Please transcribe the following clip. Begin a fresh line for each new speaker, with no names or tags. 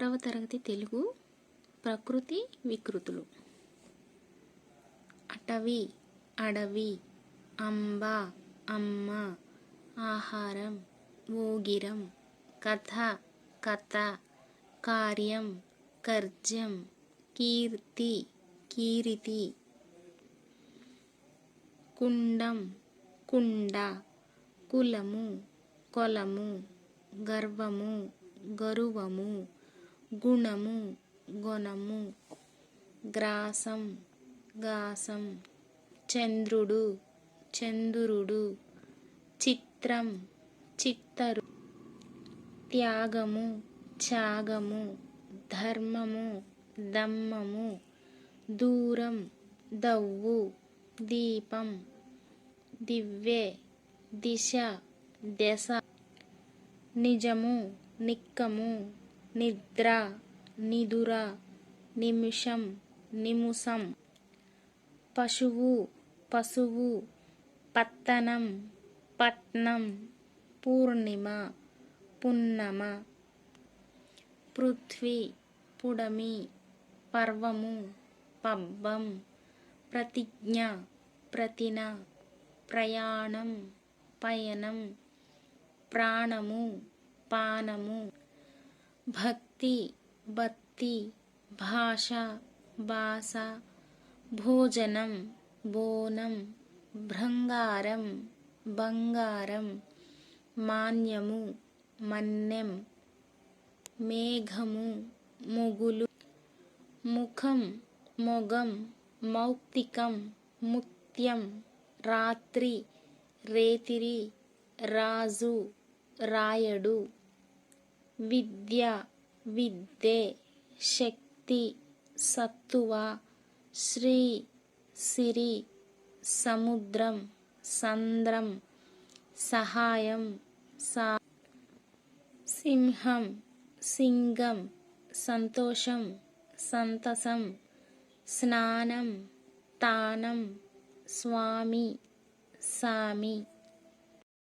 ఆరవ తరగతి తెలుగు ప్రకృతి వికృతులు. అటవి అడవి అంబ అమ్మ ఆహారం ఊగిరం కథ కథ కార్యం కర్జం కీర్తి కీరితి. కుండం కుండ కులము కొలము గర్వము గరువము గుణము గుణము గ్రాసం గాసం చంద్రుడు చంద్రుడు చిత్రం చిత్తరు త్యాగము త్యాగము ధర్మము దమ్మము దూరం దవ్వు దీపం దివ్వే దిశ దశ నిజము నిక్కము నిద్ర నిదుర నిమిషం నిముసం పశువు పశువు పత్తనం పట్నం పూర్ణిమ పున్నమ. పృథ్వీ పుడమి పర్వము పబ్బం ప్రతిజ్ఞ ప్రతిన ప్రయాణం పయనం ప్రాణము పానము. భక్తి భక్తి భాష భాష భోజనం బోనం భృంగారం బంగారం మాన్యము మన్నెం మేఘము ముగులు ముఖం మొగం మౌక్తికం ముత్యం రాత్రి రేతిరి రాజు రాయడు విద్య విద్దే శక్తి సత్తువ శ్రీ సిరి సముద్రం సంద్రం సహాయం సా సింహం సింగం సంతోషం సంతసం స్నానం తానం స్వామి సామి.